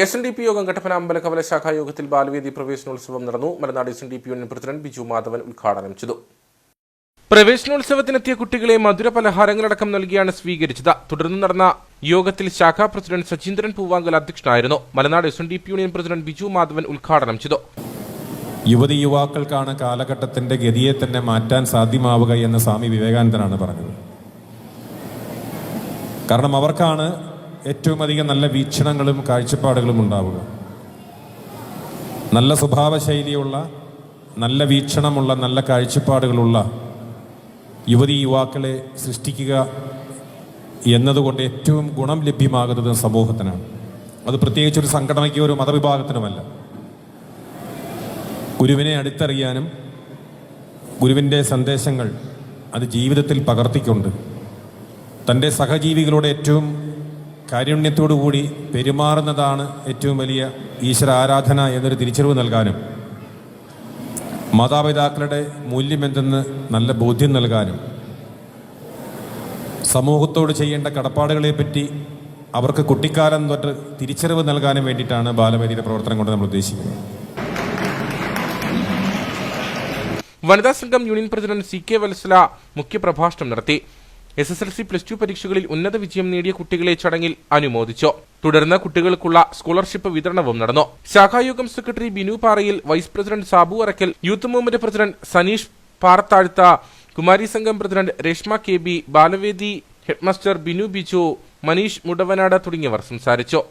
S N D P യോഗം കട്ടപ്പന അമ്പലകവല ശാഖാ യോഗത്തിൽ ബാലവേദി പ്രവേശനോത്സവം നടന്നു. Malanad S N D P union president Biju Madhavan ഉദ്ഘാടനം ചെയ്തു. പ്രവേശനോത്സവത്തിനെത്തിയ കുട്ടികളെ മധുര പലഹാരങ്ങളടക്കം നൽകിയാണ് സ്വീകരിച്ചത്. തുടർന്ന് നടന്ന യോഗത്തിൽ ശാഖാ പ്രസിഡന്റ് സചീന്ദ്രൻ പൂവാങ്കൽ അധ്യക്ഷനായിരുന്നു. Malanad S N D P union president Biju Madhavan ഉദ്ഘാടനം ചെയ്തു. യുവതി യുവാക്കൾക്കാണ് കാലഘട്ടത്തിന്റെ ഗതിയെ തന്നെ മാറ്റാൻ സാധ്യമാവുക എന്ന് സ്വാമി വിവേകാനന്ദനാണ് പറഞ്ഞത്. കാരണം അവർക്കാണ് ഏറ്റവും അധികം നല്ല വീക്ഷണങ്ങളും കാഴ്ചപ്പാടുകളും ഉണ്ടാവുക. നല്ല സ്വഭാവ ശൈലിയുള്ള നല്ല വീക്ഷണമുള്ള നല്ല കാഴ്ചപ്പാടുകളുള്ള യുവതി യുവാക്കളെ സൃഷ്ടിക്കുക എന്നതുകൊണ്ട് ഏറ്റവും ഗുണം ലഭ്യമാകുന്നത് സമൂഹത്തിനാണ്. അത് പ്രത്യേകിച്ച് ഒരു സംഘടനയ്ക്കോ ഒരു മതവിഭാഗത്തിനുമല്ല. ഗുരുവിനെ അടുത്തറിയാനും ഗുരുവിന്റെ സന്ദേശങ്ങൾ അത് ജീവിതത്തിൽ പകർത്തിക്കൊണ്ട് തന്റെ സഹജീവികളോട് ഏറ്റവും കാരുണ്യത്തോടു കൂടി പെരുമാറുന്നതാണ് ഏറ്റവും വലിയ ഈശ്വര ആരാധന എന്നൊരു തിരിച്ചറിവ് നൽകാനും മാതാപിതാക്കളുടെ മൂല്യമെന്തെന്ന് നല്ല ബോധ്യം നൽകാനും സമൂഹത്തോട് ചെയ്യേണ്ട കടപ്പാടുകളെ പറ്റി അവർക്ക് കുട്ടിക്കാലം തൊട്ട് തിരിച്ചറിവ് നൽകാനും വേണ്ടിയിട്ടാണ് ബാലവേദിയുടെ പ്രവർത്തനം കൊണ്ട് നമ്മൾ ഉദ്ദേശിക്കുന്നത്. വനിതാ സംഘം union president C K Vatsala മുഖ്യപ്രഭാഷണം നടത്തി. S S L C plus two പരീക്ഷകളിൽ ഉന്നത വിജയം നേടിയ കുട്ടികളെ ചടങ്ങിൽ അനുമോദിച്ചു. തുടർന്ന് കുട്ടികൾക്കുള്ള സ്കോളർഷിപ്പ് വിതരണവും നടന്നു. ശാഖായോഗം secretary Binu Parayil vice president Sabu Arackal youth movement president Sanish Parathazhath Kumari സംഘം president Reshma K B Balavedi headmaster Binu Biju Manish മുടവനാട തുടങ്ങിയവർ സംസാരിച്ചു.